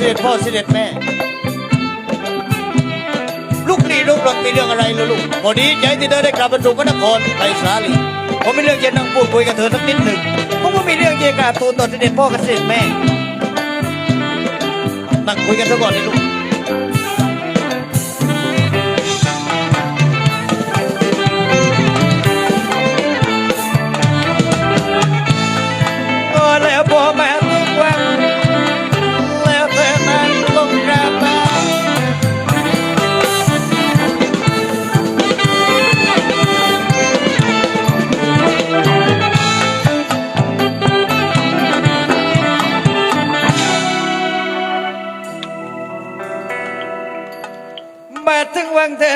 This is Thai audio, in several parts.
สด็จพ่อเสด็จแม่ ลูกนี่ลูกรถมีเรื่องอะไรล่ะลูกวันนี้ใจที่เธอได้กลับมาสู่พระนครไปสาลีผมมีเรื่องจะนั่งพูดคุยกับเธอสักนิดหนึ่งผมก็มีเรื่องจะกราบทูลต่อเสด็จพ่อกับเสด็จแม่นั่งคุยกันซะก่อนนี่ลูก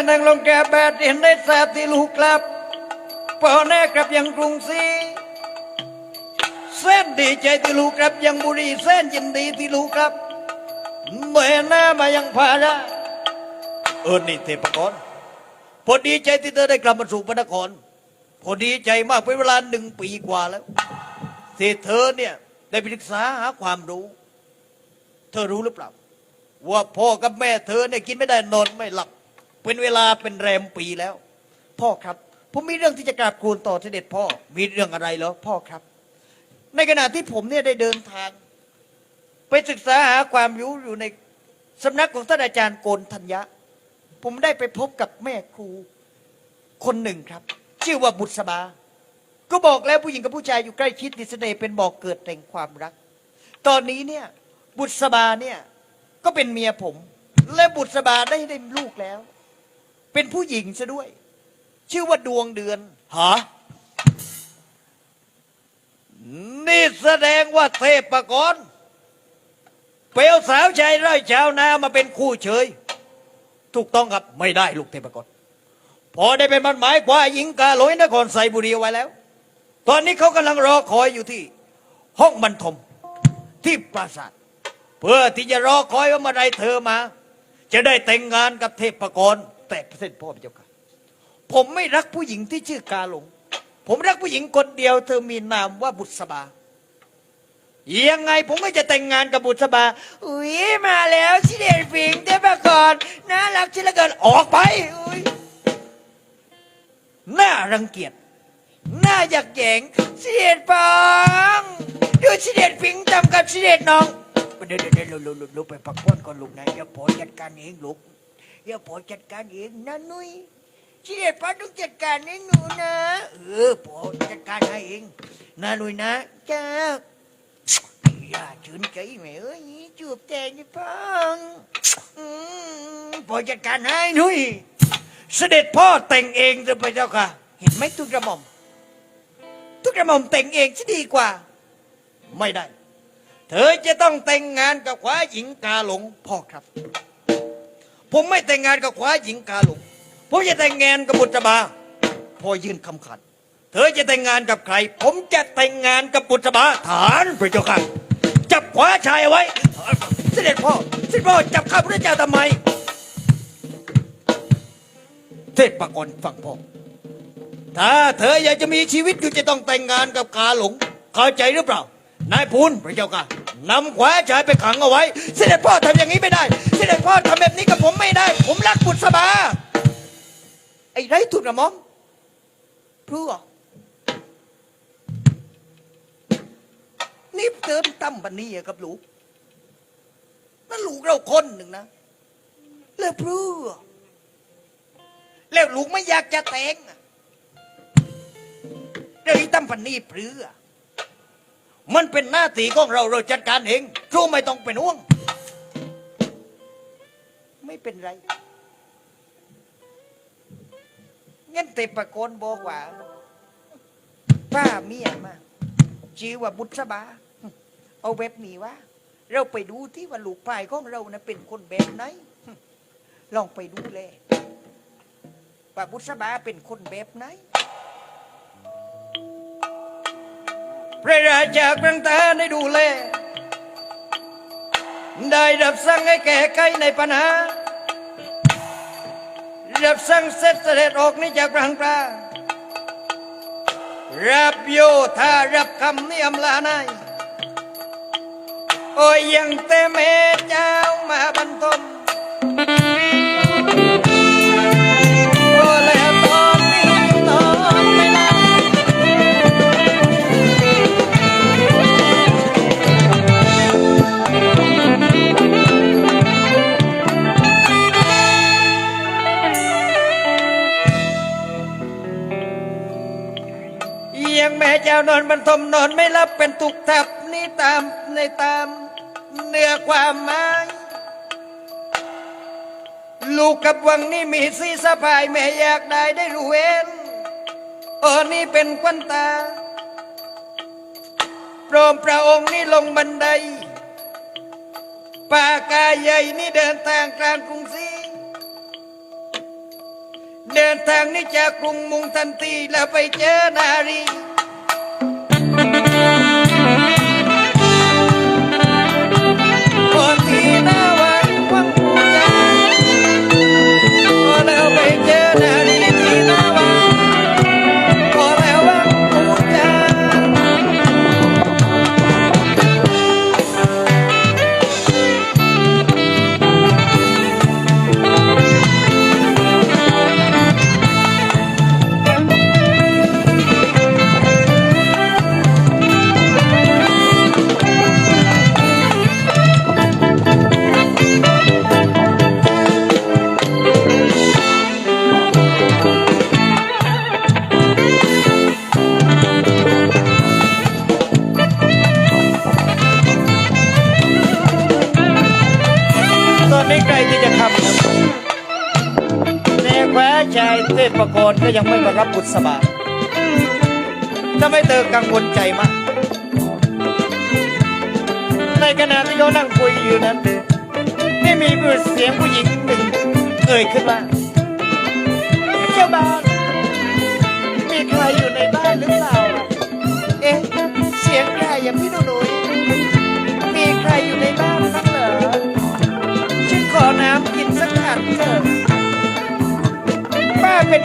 นั่งลงแกบาดเห็นได้ทราบที่ลูกกลับพอแน่กลับยังกรุงศรีเส้นดีใจที่ลูกกลับยังบุรีเส้นยินดีที่ลูกกลับเมื่อหน้ามายังพาระเออนี่เทพกรพอดีใจที่เธอได้กลับมาสู่พระนครพอดีใจมากเป็นเวลาหนึ่งปีกว่าแล้วที่เธอเนี่ยได้ไปศึกษาหาความรู้ เธอรู้หรือเปล่า ว่าพ่อกับแม่เธอเนี่ยกินไม่ได้นอนไม่หลับ เป็นเวลาเป็นแรมปีแล้ว พ่อครับ ผมมีเรื่องที่จะกราบทูลต่อเสด็จพ่อ มีเรื่องอะไรเหรอพ่อครับ ในขณะที่ผมเนี่ยได้เดินทาง ไปศึกษาหาความรู้อยู่ในสำนักของท่านอาจารย์โกนธัญญะ ผมได้ไปพบกับแม่ครูคนหนึ่งครับ ชื่อว่าบุษบา ก็บอกแล้วผู้หญิงกับผู้ชายอยู่ใกล้ชิดดิสเนเป็นบอกเกิดแห่งความรัก ตอนนี้เนี่ยบุษบาเนี่ยก็เป็นเมียผม และบุษบาได้ได้ลูกแล้ว เป็นผู้หญิงซะด้วย ชื่อว่าดวงเดือนหานี่แสดงว่าเทพปรกรณ์เปลวสาวชายไร่ชาวนามาเป็นคู่เฉย ถูกต้องครับไม่ได้ลูกเทพกรพอได้เป็นมันหมายกว่าหญิงกาลอยนครไซบุรีเอาไว้แล้ว ตอนนี้เขากำลังรอคอยอยู่ที่ ห้องบรรทมที่ปราสาทเพื่อที่จะรอคอยว่าเมื่อไรเธอมา จะได้แต่งงานกับเทพกร แต่เส้นต์พ่อพระเจ้าค่ะ ผมไม่รักผู้หญิงที่ชื่อกาหลง ผมรักผู้หญิงคนเดียว เธอมีนามว่าบุษบายังไงผมก็จะแต่งงานกับบุษบา อุ้ยมาแล้วชิเดนฟิงเทพกรน่ารักชิละเกินออกไปอุ้ยน่ารังเกียจน่าอยากแยงชิเด็จปังดูชิเด็จฟิงทำกับชิเด็จน้องเดี๋ยวเดี๋ยวเดี๋ยวลุกลุกลุกไปพักผ่อนก่อนลูกนะเดี๋ยวพ่อจัดการเองลูก เดี๋ยวพ่อจัดการเองนะนุ้ยเด็จพ่อต้องจัดการให้หนูนะ เออพ่อจัดการให้เองนะนุ้ยนะจ้าอย่าชื่นใจแม่เอ้ยจูบแจงนี่พังอืมพ่อจัดการให้นุ้ยเสด็จพ่อแต่งเองเถอะพระเจ้าค่ะ เห็นไหมทุกกระหม่อม ทุกกระหม่อมแต่งเองจะดีกว่า ไม่ได้ เธอจะต้องแต่งงานกับขวาหญิงกาหลงพ่อครับ ผมไม่แต่งงานกับขวาหญิงกาหลงผมจะแต่งงานกับบุตรบาพอยื่นคำขัดเธอจะแต่งงานกับใคร ผมจะแต่งงานกับบุตรบาฐานพระเจ้าค่ะจับขวาชายเอาไว้ เสด็จพ่อเสด็จพ่อจับข้าพระเจ้าทำไม เทพปกรณ์ฟังพ่อถ้าเธออยากจะมีชีวิตอยู่จะต้องแต่งงานกับกาหลงเข้าใจหรือเปล่านายพูนพระเจ้าค่ะ นำขวาชายไปขังเอาไว้ เสด็จพ่อทำอย่างนี้ไม่ได้ เสด็จพ่อทำแบบนี้กับผมไม่ได้ ผมรักบุษบา ไอ้ไรทุนกระมอมเพื่อนี่เติมตั้มบันนี้อะกับลูกนั่นลูกเราคนหนึ่งนะแล้วเพื่อแล้วลูกไม่อยากจะแต่งเรื่องตั้มพันนี่เปลือ มันเป็นหน้าที่ของเราเราจัดการเองครูไม่ต้องเป็นห่วง ไม่เป็นไรงั้นเตปะโกนบอกว่าป้าเมียมาชื่อว่าบุษบา เอาแบบนี้ว่าเราไปดูที่ว่าลูกพายของเรานะเป็นคนแบบไหน ลองไปดูเลยว่าบุษบาเป็นคนแบบไหน พระราชากรังตาได้ดูแล ได้รับสั่งให้แก้ไขในปัญหา รับสั่งเสร็จเสด็จออกนี่จากรังตารับโยธารับคำนิยมลานายโอ้ยยังแต่แม่เจ้ามาบรรทม แม่เจ้านอนบรรทมนอนไม่รับเป็นตุกทับนี่ตามในตามเนื้อความหมายลูกกับวังนี่มีสีสะพายแม่อยากได้ได้รู้เองโอ้นี่เป็นควันตาโรมพระองค์นี่ลงบันไดป่ากาใหญ่นี่เดินทางกลางกรุงศรีเดินทางนี้จากกรุงมุงทันทีแล้วไปเจอนารี ศประกรก็ยังไม่มารับบุตรสบาทำให้เธอกังวลใจมาก ในขณะที่เขานั่งคุยอยู่นั้นได้มีเสียงผู้หญิงหนึ่งเอ่ยขึ้นมาเจ้าบ้าน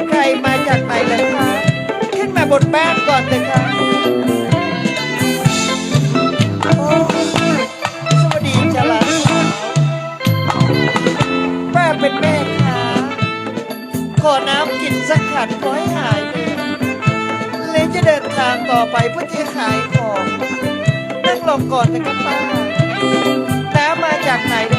ใครมาจากไหนเลยคะขึ้นมาบนบ้านก่อนเลยค่ะโอ้สวัสดีจ้าหลานสาวป้าเป็นแม่คะขอน้ำกินสักขันขอให้หายเลยเลยจะเดินทางต่อไปเพื่อที่ขายของนั่งลงก่อนนะครับป้าน้ำมาจากไหนนะน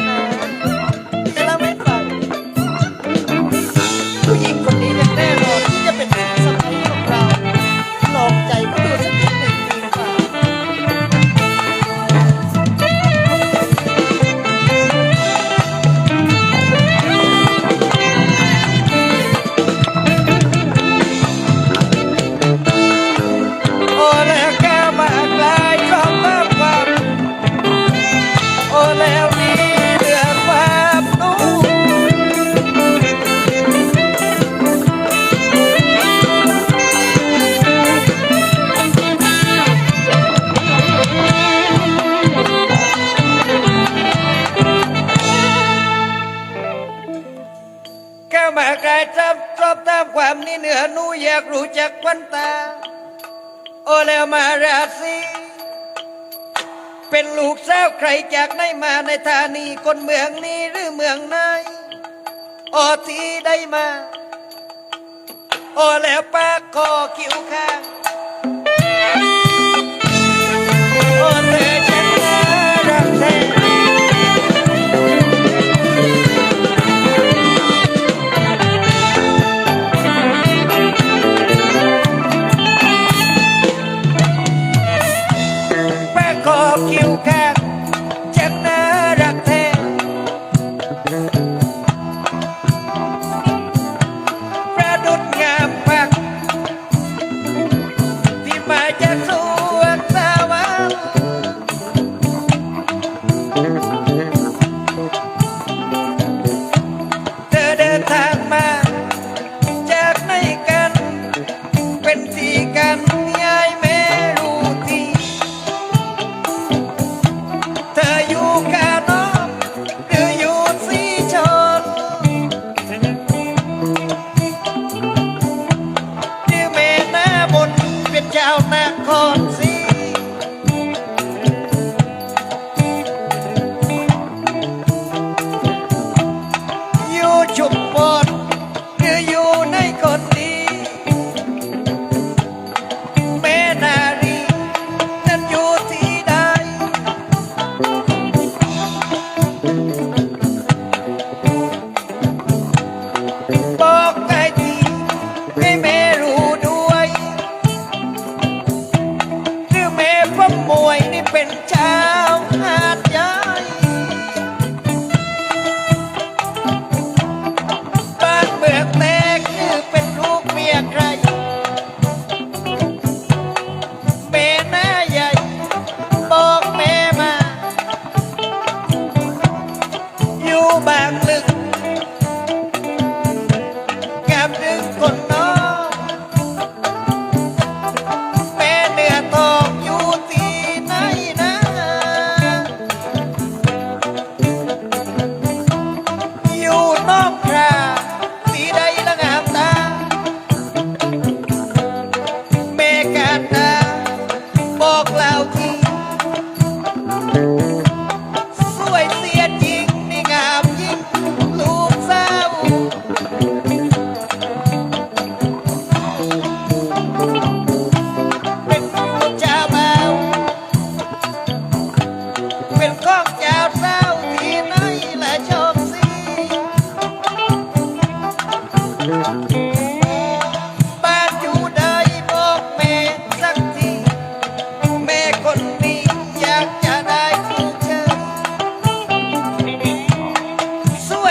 เป็นลูกสาวใครจากไหนมาในธานีคนเมืองนี้หรือเมืองไหนโอที่ได้มาโอแล้วปากคอคิ้วข้างโอเธอ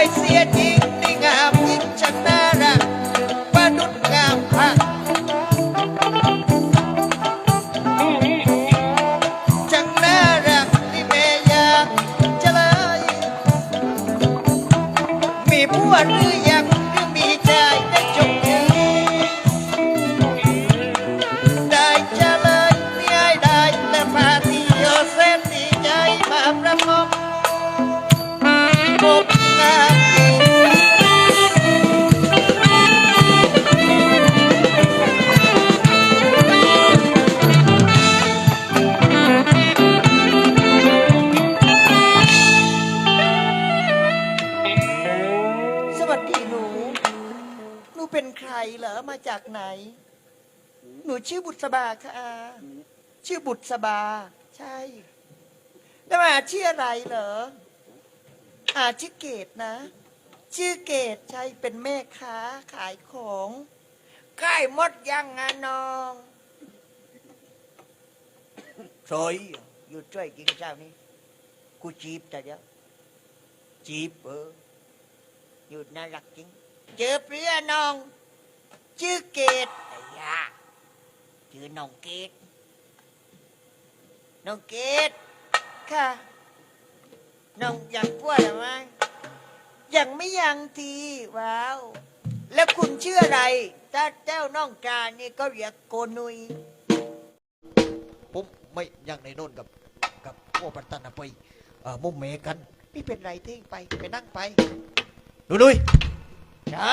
I see it. วัสดีหนู หนูเป็นใครเหรอ มาจากไหน หนูชื่อบุษบาค่ะชื่อบุษบา ใช่ แล้วมาชื่ออะไรเหรอ อาชื่อเกตนะ ชื่อเกตใช่ เป็นแม่ค้าขายของใกล้มดยังงานนองสวยอยู่ช่วยกินเช้านี้ กูจีบแต่เดียวจีบเออ หยุดน่ารักจริง เจอเพื่อนน้อง ชื่อเกดไอ้ยาชื่อน้องเกดน้องเกดค่ะ น้องอยังปวดหรือไม่ยังไม่ยังทีว้าว แล้วคุณชื่ออะไรถ้าเจ้าน้องกานี่ก็เรียกโกนุย ผมไม่ยังในโน่นกับกับพวกปัตตานาไปเอ่อมุมเมกัน ไม่เป็นไรทิ้งไปไปนั่งไป ดูดุยใช่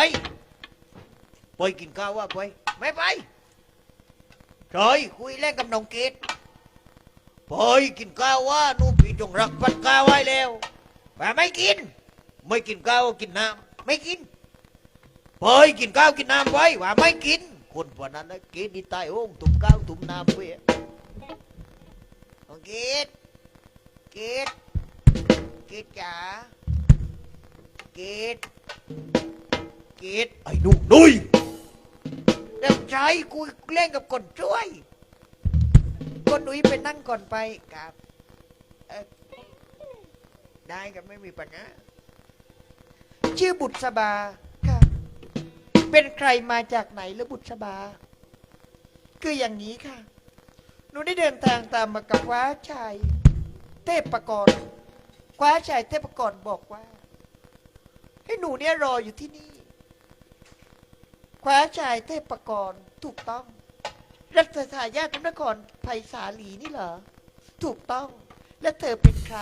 ไปกินข้าวว่าไปไม่ไปใช่คุยเล่นกับน้องเกดไปกินข้าวว่านู่นพี่จงรักพัดข้าวไว้แล้วแต่ไม่กิน ไม่กินข้าวกินน้ำไม่กินไปกินข้าวกินน้ำไว้ว่าไม่กิน คนวกนั้นนะกินดีตายโอ้งตุ่มข้าวตุ่มน้ำไปน้องเกดเกดเกดจ๋า เกดเกดไอ้หนุ่มดุยเด็กชายคุยเล่นกับคนช่วยคนดุยไปนั่งก่อนไปครับเอ่อได้ครับไม่มีปัญหาชื่อบุษบาค่ะเป็นใครมาจากไหนหรือบุษบา คืออย่างนี้ค่ะ หนูได้เดินทางตามมากับว้าชาย เทพกรคว้าชายเทพกรบอกว่า ให้หนูเนี่ยรออยู่ที่นี่ คว้าชายเทพกรถูกต้อง รัชทายาทนครไผ่สาลีนี่เหรอ ถูกต้อง และเธอเป็นใคร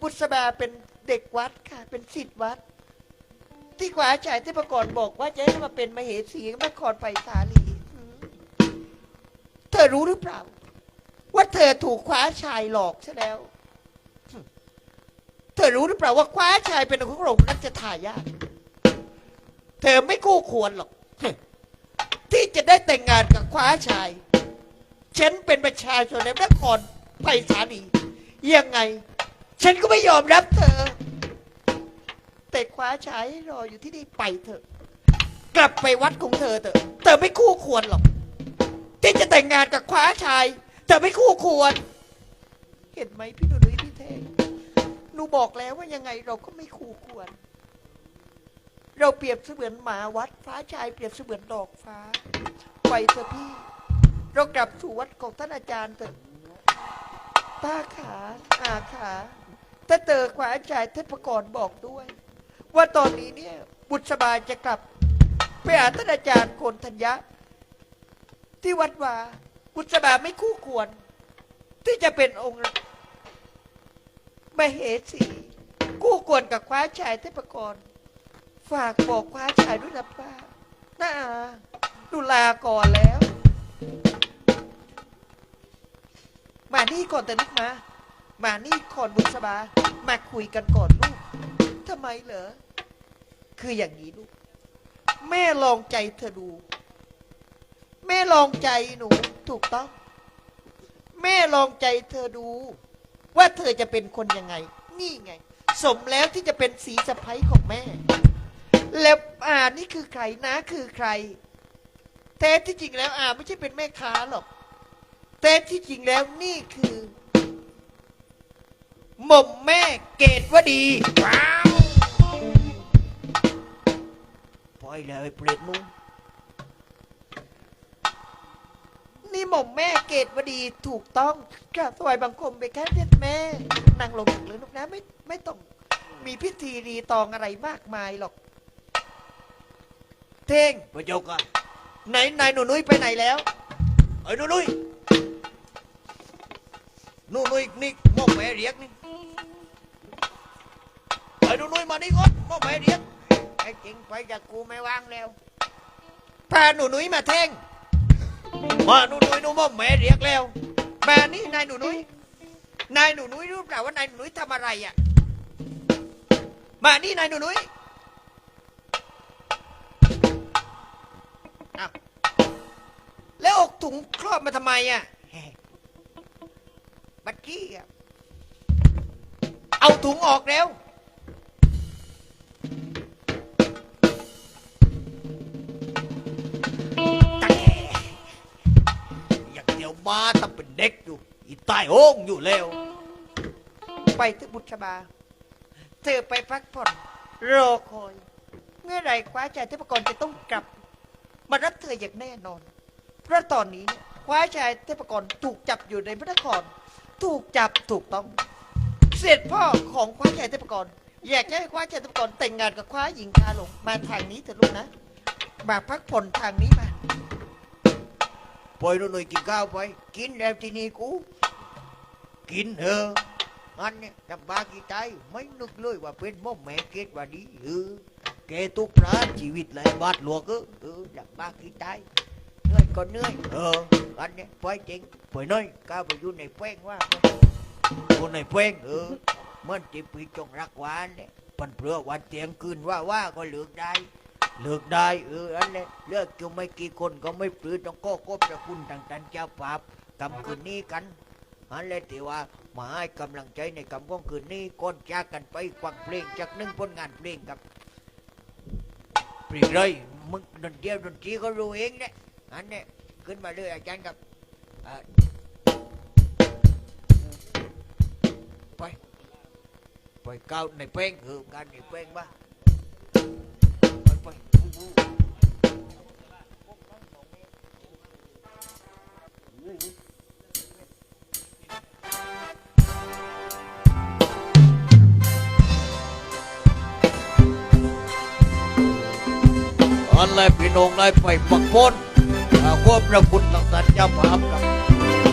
บุษบาเป็นเด็กวัดค่ะ เป็นศิษย์วัด ที่คว้าชายเทพกรบอกว่าจะให้มาเป็นมเหสีขอนครไผ่สาลี เธอรู้หรือเปล่า ว่าเธอถูกคว้าชายหลอกซะแล้ว ธอรู้หรือเปล่าว่าคว้าชายเป็นของหลงรัชทายาทเธอไม่คู่ควรหรอก ที่จะได้แต่งงานกับคว้าชาย ฉันเป็นประชาชนในนครไผ่สาลียังไง ฉันก็ไม่ยอมรับเธอ แต่คว้าชายรออยู่ที่นี่ไปเถอะ กลับไปวัดของเธอเถอะ เธอไม่คู่ควรหรอก ที่จะแต่งงานกับคว้าชาย เธอไม่คู่ควร เห็นไหมพี่หนุ่ยพี่เทง หนูบอกแล้วว่ายังไงเราก็ไม่คู่ควร เราเปรียบเสมือนหมาวัด ฟ้าชายเปรียบเสมือนดอกฟ้าไปเถอะพี่ เรากลับสู่วัดของท่านอาจารย์เถอะป้าขาอาขาถ้าเจอขวาชายเทพกรบอกด้วย ว่าตอนนี้เนี่ย บุษบายจะกลับไปหาท่านอาจารย์โคนธัญญะ ที่วัดวาบุษบายไม่คู่ควร ที่จะเป็นองค์ มเหสีคู่ควรกับคว้าชายเทพกร ฝากบอกคว้าชายด้วยนะป้าน้าอาดูลาก่อนแล้ว มานี่ก่อนแต่ลูกมามานี่ก่อนบุษบา มาคุยกันก่อนลูกทำไมเหรอ คืออย่างนี้ลูก แม่ลองใจเธอดู แม่ลองใจหนูถูกต้อง แม่ลองใจเธอดู ว่าเธอจะเป็นคนยังไง นี่ไง สมแล้วที่จะเป็นสีสะพ้ยของแม่ แล้วอานี่คือใครนะคือใคร แท้ที่จริงแล้วอาไม่ใช่เป็นแม่ค้าหรอกแท้ที่จริงแล้วนี่คือหม่อมแม่เกตวดีว้าวไปเลยเปรตนุ่ง นี่หม่อมแม่เกตวดีถูกต้องกราบถวายบังคมไปแค่เด็ดแม่นั่งลงเลยลูกนะไม่ไม่ต้องมีพิธีรีตองอะไรมากมายหรอก เท่งพระเจ้าค่ะไหนนายหนูนุ้ยไปไหนแล้วไอ้หนูนุ้ยหนูนุ้ยนี่มองแม่เรียกนี่ไอ้หนูนุ้ยมานี่ก่อนมองแม่เรียกไอ้จริงไปจากกูไม่ว่างแล้วพาหนูนุ้ยมาเท่ง มาหนูนุ้ยหนูมองแม่เรียกแล้วมานี่นายหนูนุ้ยนายหนูนุ้ยรู้เปล่าว่านายหนูนุ้ยทำอะไรอะมานี่นายหนูนุ้ยแล้วอกถุงครอบมาทำไมอะบัดกี้อะเอาถุงออกแล้ว อยากเดี๋ยวมาตั้งเป็นเด็กอยู่อีใต้โอ่งอยู่แล้ว ไปที่บุตรบา เธอไปพักผ่อนรอคอย เมื่อไหรคว้าชายเทพกรจะต้องกลับ มารับเธออย่างแน่นอน เพราะตอนนี้คว้าชายเทพกรถูกจับอยู่ในพระนคร ถูกจับถูกต้อง เสด็จพ่อของคว้าชายเทพกรอยากจะให้คว้าชายเทพกรแต่งงานกับคว้าหญิงกาหลงมาทางนี้เถอะลูกนะ มาพักผ่อนทางนี้มา ล่อยหนูนุ้ยกินข้าวไป กินแล้วที่นี่กู กินเถอะอันเนี่ยลำบากี่ใจไม่นึกเลยว่าเป็นม่อมแม่เกตว่าดีเออแกตุกพระชีวิตเลยบาดหลวงเออเออลำบากี่ใจเหนื่อยก็เหนื่อยเอออันเนี่ยไปจริงไปน่อยก้าวไปอยู่ในแป้งว่าอยู่ในแป้งเออมันจีปีจงรักหวานเนี่ยปันเปลือวันเตียงคืนว่าว่าก็เลือกได้ เลือกได้เอออันนี้เลือกจะไม่กี่คนก็ไม่ปลื้มต้องก็คบจะคุณต่างตันเจ้าปราบกำคืนนี้กันอันเลยที่ว่ามาให้กำลังใจในกำของคืนนี้ก่อนจากกันไปฟังเพลงจากหนึ่งผลงานเพลงกับเพลงเลยมึงดนตรีดนตรีก็รู้เองเนี่ยอันนี้ขึ้นมาเลยอาจารย์ครับไปไปก้าวในเพลงคือการในเพลงบ้า อันไรพี่น้องไรไปปักพนควบพระคุณต่างสันเจ้าภาพกับ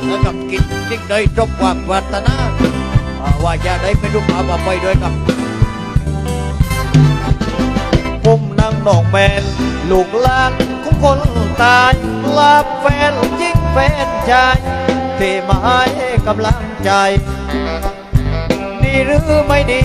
แล้วกับกินสิ่งใดจบความปรารถนาอ่าว่าจะได้เป็นลูกค้ามาไปด้วยกับผมนั่งหนองแมนลูกหลานของคนตายลาบแฟนจริงแฟนชายที่มาให้กำลังใจ ดีหรือไม่ดี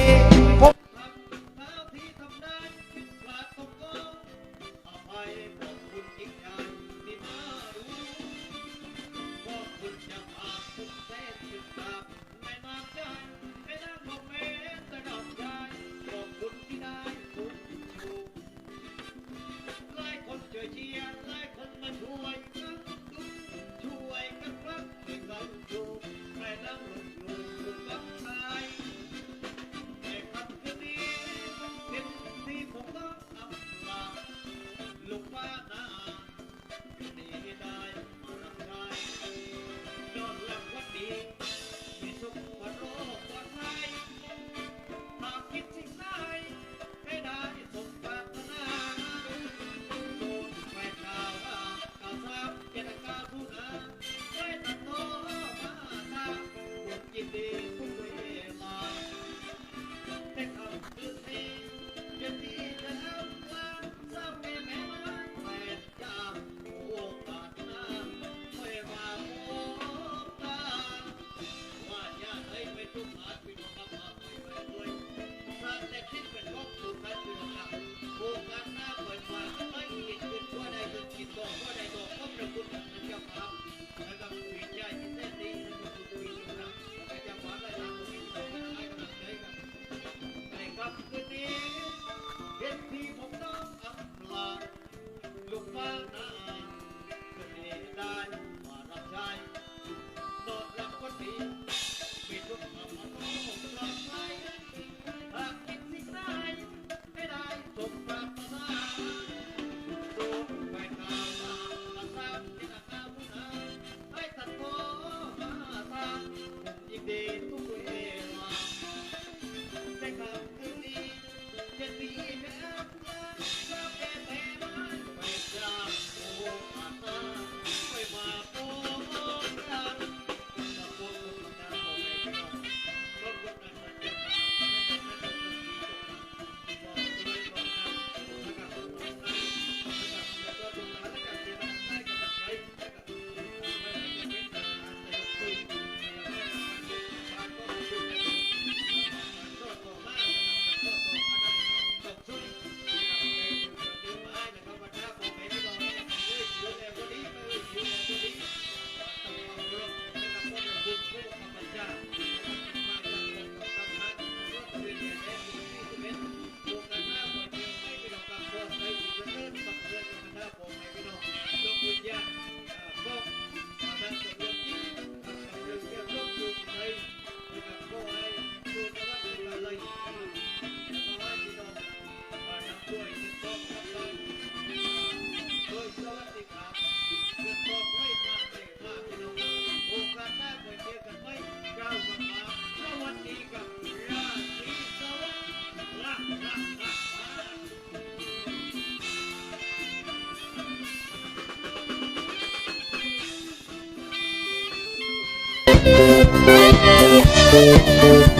เ